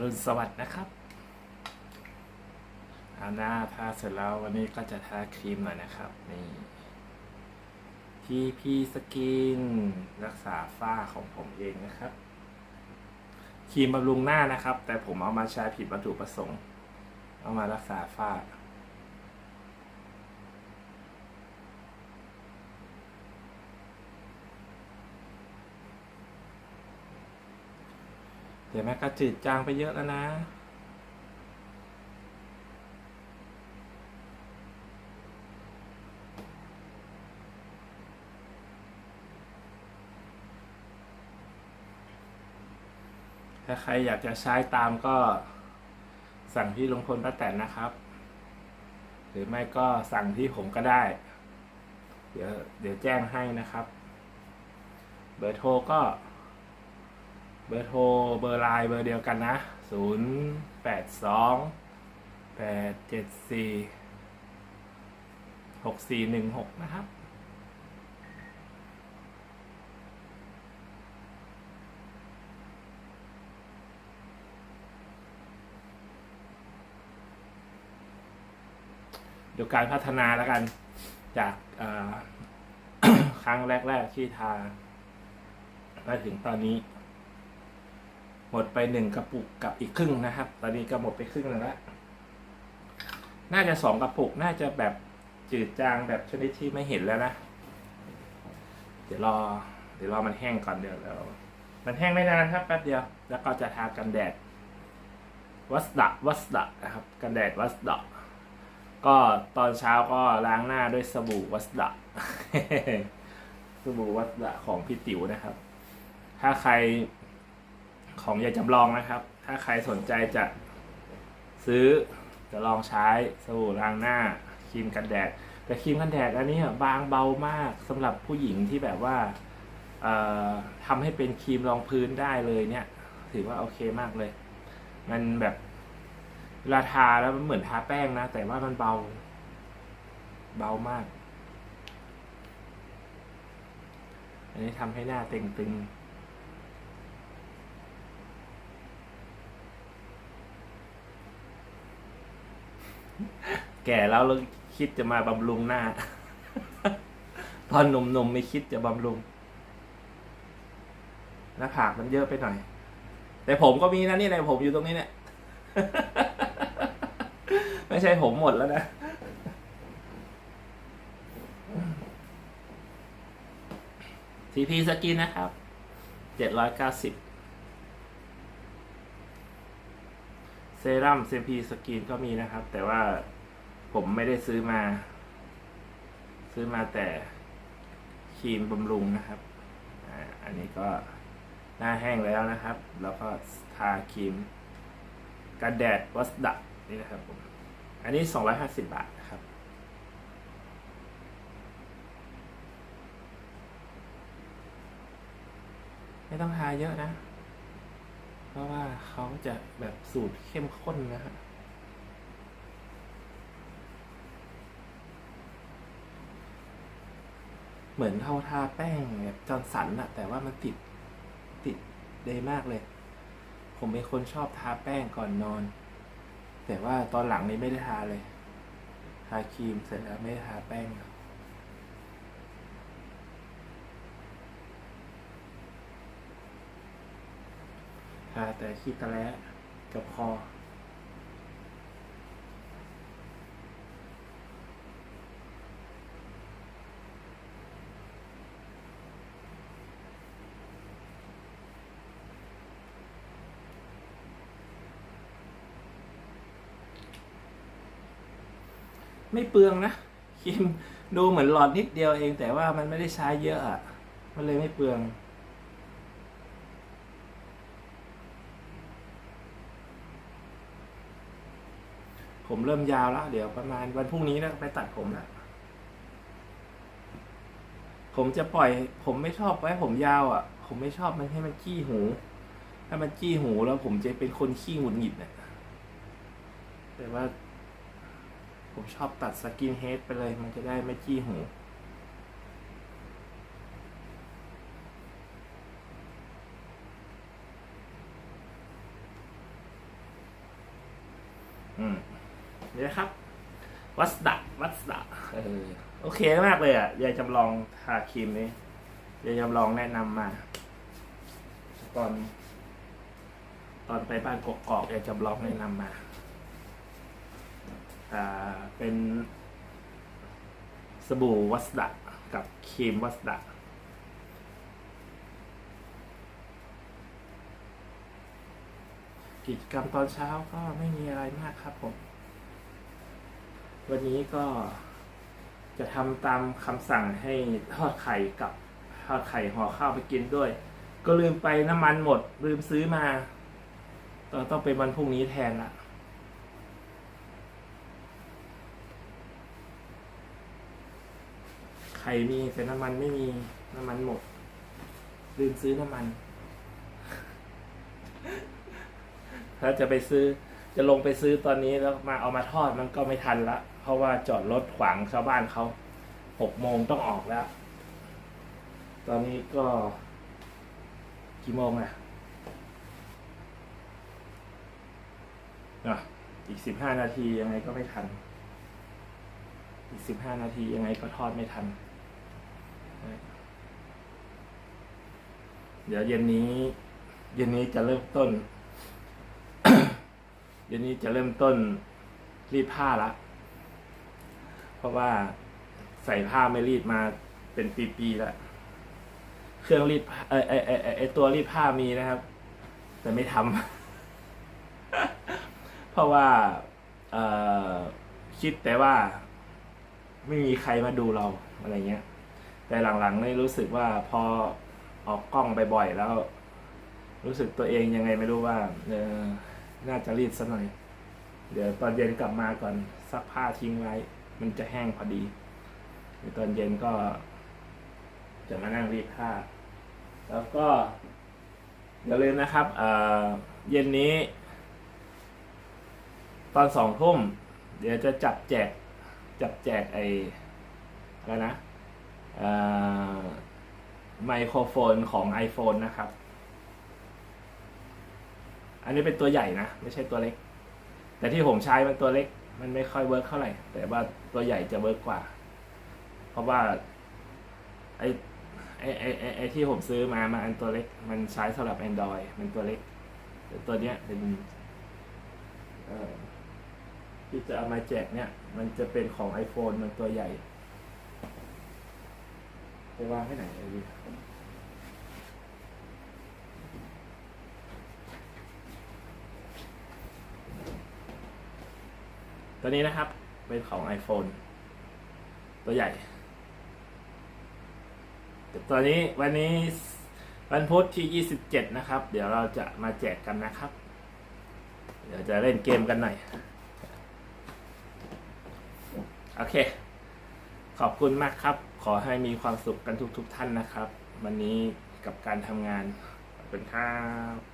รุณสวัสดิ์นะครับอาหน้าทาเสร็จแล้ววันนี้ก็จะทาครีมหน่อยนะครับนี่ทีพีสกินรักษาฝ้าของผมเองนะครับครีมบำรุงหน้านะครับ แต่ผมเอามาใช้ผิดวัตถุประสงค์ เอามารักษาฝ้า เดี๋ยวแม่ก็จืดจางไปเยอะแล้วนะ ถ้าใครอยากจะใช้ตามก็สั่งที่ลุงพลป้าแตนนะครับ หรือไม่ก็สั่งที่ผมก็ได้ เดี๋ยวเดี๋ยวแจ้งให้นะครับ เบอร์โทรก็ เบอร์โทรเบอร์ไลน์เบอร์เดียวกันนะ 0 8 2 8 7 4 6 4 1 6 นะครับ ดูการพัฒนาแล้วกัน จากครั้งแรก ๆ ที่ทามาถึงตอนนี้ หมดไปหนึ่งกระปุกกับอีกครึ่งนะครับ ตอนนี้ก็หมดไปครึ่งแล้ว น่าจะสองกระปุกน่าจะแบบจืดจางแบบชนิดที่ไม่เห็นแล้วนะ เดี๋ยวรอ เดี๋ยวรอมันแห้งก่อนเดี๋ยวเรามันแห้งไม่นานครับแป๊บเดียว แล้วก็จะทากันแดด วัสดะวัสดะนะครับ กันแดดวัสดะก็ตอนเช้าก็ล้างหน้าด้วยสบู่วัสดะสบู่วัสดะของพี่ติ๋วนะครับ ถ้าใคร ของยาจำลองนะครับ ถ้าใครสนใจจะซื้อจะลองใช้สบู่ล้างหน้าครีมกันแดด แต่ครีมกันแดดอันนี้บางเบามากสำหรับผู้หญิงที่แบบว่าทำให้เป็นครีมรองพื้นได้เลยเนี่ย ถือว่าโอเคมากเลย มันแบบเวลาทาแล้วมันเหมือนทาแป้งนะ แต่ว่ามันเบา เบามาก อันนี้ทำให้หน้าเต่งตึง แก่แล้วแล้วคิดจะมาบำรุงหน้า ตอนหนุ่มๆไม่คิดจะบำรุงหน้าผากมันเยอะไปหน่อย แต่ผมก็มีนะนี่ในผมอยู่ตรงนี้เนี่ย ไม่ใช่ผมหมดแล้วนะทีพีสกินนะครับ เจ็ดร้อยเก้าสิบเซรั่มเซพีสกินก็มีนะครับ แต่ว่า ผมไม่ได้ซื้อมา ซื้อมาแต่ครีมบำรุงนะครับอันนี้ก็หน้าแห้งแล้วนะครับ แล้วก็ทาครีมกันแดดวัสดะนี่นะครับผม อันนี้ 250 บาทนะครับ ไม่ต้องทาเยอะนะ เพราะว่าเขาจะแบบสูตรเข้มข้นนะฮะ เหมือนเขาทาแป้งแบบจอนสันอะแต่ว่ามันติดติดเดยมากเลย ผมเป็นคนชอบทาแป้งก่อนนอน แต่ว่าตอนหลังนี้ไม่ได้ทาเลย ทาครีมเสร็จแล้วไม่ได้ทาแป้งทาแต่ขี้ตะแล้กับคอ ไม่เปลืองนะครีมดูเหมือนหลอดนิดเดียวเอง แต่ว่ามันไม่ได้ใช้เยอะอะ มันเลยไม่เปลือง ผมเริ่มยาวแล้วเดี๋ยวประมาณวันพรุ่งนี้นะไปตัดผมแล้วผมจะปล่อย ผมไม่ชอบไว้ผมยาวอะ ผมไม่ชอบมันให้มันจี้หู ถ้ามันจี้หูแล้วผมจะเป็นคนขี้หงุดหงิดเนี่ยแต่ว่า ผมชอบตัดสกินเฮดไปเลย มันจะได้ไม่จี้หูอืมนี่นะครับ วัสดะวัสดะเออโอเคมากเลยอะยายจำลองทาครีมนี้ยายจำลองแนะนำมา ตอน ตอนไปบ้านกกอกยายจำลองแนะนำมา เป็นสบู่วัสดะกับครีมวัสดะกิจกรรมตอนเช้าก็ไม่มีอะไรมากครับผม วันนี้ก็จะทำตามคำสั่งให้ทอดไข่กับทอดไข่ห่อข้าวไปกินด้วย ก็ลืมไปน้ำมันหมดลืมซื้อมาต้องเป็นวันพรุ่งนี้แทนละไข่มีแต่น้ำมันไม่มีน้ำมันหมดลืมซื้อน้ำมัน ถ้าจะไปซื้อจะลงไปซื้อตอนนี้แล้วมาเอามาทอดมันก็ไม่ทันละ เพราะว่าจอดรถขวางชาวบ้านเขาหกโมงต้องออกแล้ว ตอนนี้ก็กี่โมงอะอะอีกสิบห้านาทียังไงก็ไม่ทัน อีกสิบห้านาทียังไงก็ทอดไม่ทัน เดี๋ยวเย็นนี้ เย็นนี้จะเริ่มต้น เยวนี้จะเริ่มต้นรีดผ้าละ เพราะว่าใส่ผ้าไม่รีดมาเป็นปีๆแล้วเครื่องรีดเออไอไอไอไอตัวรีดผ้ามีนะครับ แต่ไม่ทำเพราะว่าเออคิดแต่ว่า ไม่มีใครมาดูเราอะไรเงี้ย แต่หลังๆนี่รู้สึกว่าพอออกกล้องบ่อยๆแล้ว รู้สึกตัวเองยังไงไม่รู้ว่าเออน่าจะรีดสักหน่อย เดี๋ยวตอนเย็นกลับมาก่อนซักผ้าทิ้งไว้ มันจะแห้งพอดีตอนเย็นก็ จะมานั่งรีดผ้า แล้วก็อย่าลืมนะครับเออเย็นนี้ ตอนสองทุ่ม เดี๋ยวจะจับแจก จับแจกไออะไรนะ ไมโครโฟนของ iPhone นะครับ อันนี้เป็นตัวใหญ่นะ ไม่ใช่ตัวเล็ก แต่ที่ผมใช้มันตัวเล็ก มันไม่ค่อยเวิร์กเท่าไหร่ แต่ว่าตัวใหญ่จะเวิร์กกว่า เพราะว่าไอไอไอไอ้ไอที่ผมซื้อมามาอันตัวเล็ก มันใช้สำหรับ Android มันตัวเล็กแต่ตัวเนี้ยเป็นที่จะเอามาแจกเนี่ย มันจะเป็นของ iPhone มันตัวใหญ่ ไปวางไว้ไหนเอาดีตัวนี้นะครับ เป็นของ iPhone ตัวใหญ่ตอนนี้วันนี้วันพุธที่ 27 นะครับ เดี๋ยวเราจะมาแจกกันนะครับ เดี๋ยวจะเล่นเกมกันหน่อย โอเค ขอบคุณมากครับ ขอให้มีความสุขกันทุกๆทท่านนะครับ วันนี้กับการทำงานขอบคุณครับ